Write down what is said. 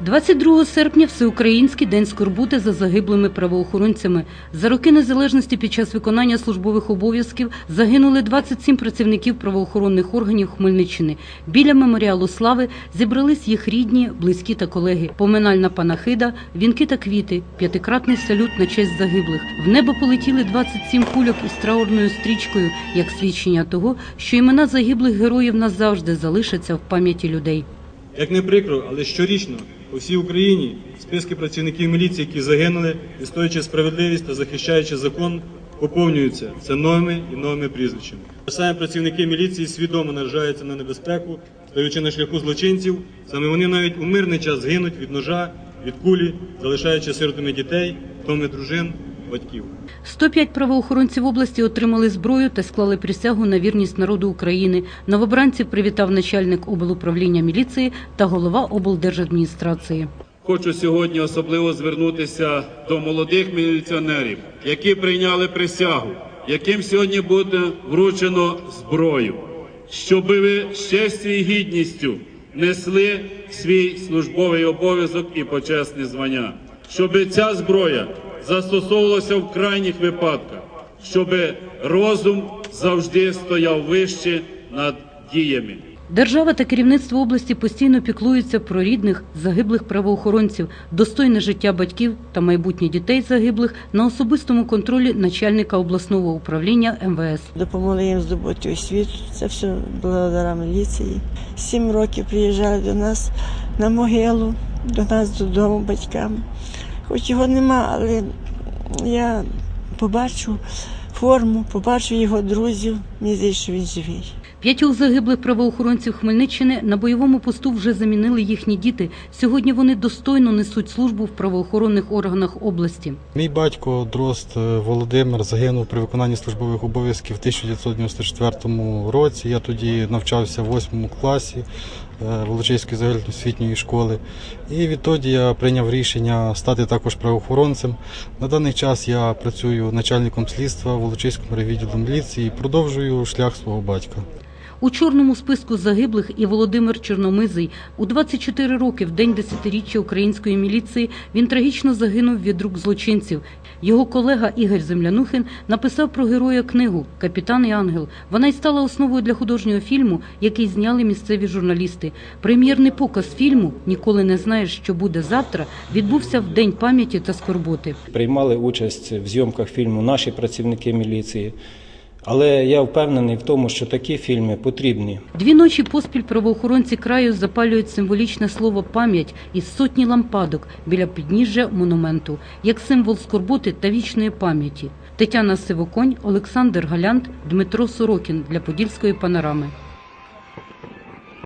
22 серпня Всеукраїнський день скорбути за загиблими правоохоронцями. За роки незалежності під час виконання службових обов'язків загинули 27 працівників правоохоронних органів Хмельниччини. Біля меморіалу слави зібрались їх рідні, близькі та колеги. Поминальна панахида, вінки та квіти, п'ятикратний салют на честь загиблих. В небо полетіли 27 кульок із траурною стрічкою, як свідчення того, що імена загиблих героїв назавжди залишаться в пам'яті людей. Як не прикро, але щорічно по всій Україні списки працівників міліції, які загинули, відстоюючи справедливість та захищаючи закон, поповнюються це новими і новими прізвищами. Саме працівники міліції свідомо наражаються на небезпеку, стаючи на шляху злочинців. Саме вони навіть у мирний час гинуть від ножа, від кулі, залишаючи сиротами дітей, втоми дружин, батьків. 105 правоохоронців області отримали зброю та склали присягу на вірність народу України. Новобранців привітав начальник облуправління міліції та голова облдержадміністрації. Хочу сьогодні особливо звернутися до молодих міліціонерів, які прийняли присягу, яким сьогодні буде вручено зброю, щоб ви з честю і гідністю несли свій службовий обов'язок і почесне звання, щоб ця зброя застосовувалася в крайніх випадках, щоб розум завжди стояв вище над діями. Держава та керівництво області постійно піклуються про рідних загиблих правоохоронців, достойне життя батьків та майбутнє дітей загиблих на особистому контролі начальника обласного управління МВС. Допомогли їм здобути освіту. Це все благодаря міліції. Сім років приїжджали до нас на могилу, до нас додому батькам. Хоч його нема, але я побачу форму, побачу його друзів. Мені здається, що він живий. П'ятьох загиблих правоохоронців Хмельниччини на бойовому посту вже замінили їхні діти. Сьогодні вони достойно несуть службу в правоохоронних органах області. Мій батько Дрозд е, Володимир загинув при виконанні службових обов'язків в 1994 році. Я тоді навчався в 8 класі Волочиської загальноосвітньої школи. І відтоді я прийняв рішення стати також правоохоронцем. На даний час я працюю начальником слідства Волочиському райвідділу міліції і продовжую шлях свого батька. У чорному списку загиблих і Володимир Чорномизий. У 24 роки, в день десятиріччя української міліції, він трагічно загинув від рук злочинців. Його колега Ігор Землянухин написав про героя книгу Капітан і ангел. Вона й стала основою для художнього фільму, який зняли місцеві журналісти. Прем'єрний показ фільму Ніколи не знаєш, що буде завтра. Відбувся в день пам'яті та скорботи. приймали участь в зйомках фільму наші працівники міліції. Але я впевнений в тому, що такі фільми потрібні. Дві ночі поспіль правоохоронці краю запалюють символічне слово пам'ять із сотні лампадок біля підніжжя монументу, як символ скорботи та вічної пам'яті. Тетяна Сивоконь, Олександр Галянт, Дмитро Сорокін для Подільської панорами.